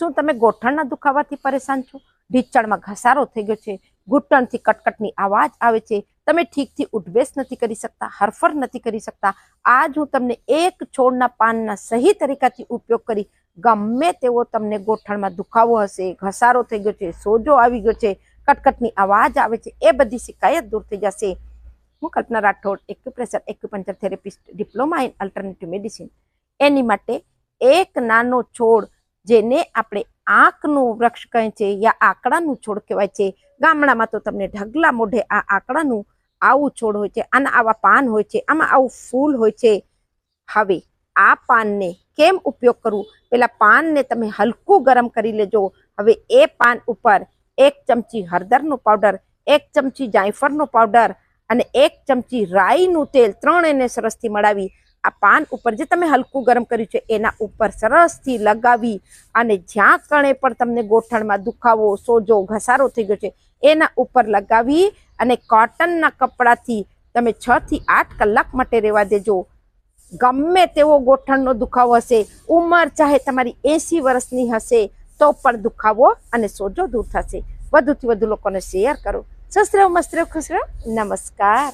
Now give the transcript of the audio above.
શું તમે ગોઠણના દુખાવાથી પરેશાન છો? ઢીચણમાં ઘસારો થઈ ગયો છે. ઘૂંટણથી કટકટની અવાજ આવે છે. તમે ઠીકથી ઉઠવેશ નથી કરી શકતા, હરફર નથી કરી શકતા. આજ હું તમને એક છોડના પાનના સહી તરીકાથી ઉપયોગ કરી ગમે તેવો તમને ગોઠણમાં દુખાવો હશે, ઘસારો થઈ ગયો છે, સોજો આવી ગયો છે, કટકટની અવાજ આવે છે, એ બધી શિકાયત દૂર થઈ જશે. હું Kalpana Rathod, acupressure, acupuncture therapist, diploma in alternative medicine. એની માટે એક નાનો છોડ જેને આપણે આંખનું વૃક્ષ કહે છે યા આંકડાનું છોડ કહેવાય છે. ગામડામાં તો તમને ઢગલા મોઢે આ આંકડાનું આવું છોડ હોય છે, આના આવા પાન હોય છે, આમાં આવું ફૂલ હોય છે. હવે આ પાનને કેમ ઉપયોગ કરવું? પેલા પાનને તમે હલકું ગરમ કરી લેજો. હવે એ પાન ઉપર એક ચમચી હળદરનો પાવડર, એક ચમચી જાયફળનો પાવડર અને એક ચમચી રાઈનું તેલ ત્રણ એને સરસથી મળાવી આ પાન ઉપર જે તમે હલકું ગરમ કર્યું છે, એના ઉપર સરસથી લગાવી અને જ્યાં કણે પણ તમને ગોઠણમાં દુખાવો, સોજો, ઘસારો થઈ ગયો છે, એના ઉપર લગાવી અને કોટનના કપડાથી તમે છ થી આઠ કલાક માટે રહેવા દેજો. ગમે તેવો ગોઠણનો દુખાવો હશે, ઉંમર ચાહે તમારી એસી વર્ષની હશે, તો પણ દુખાવો અને સોજો દૂર થશે. વધુથી વધુ લોકોને શેર કરો. સસ્ત્રેવ મસ્ત્રેવ ખુશ નમસ્કાર.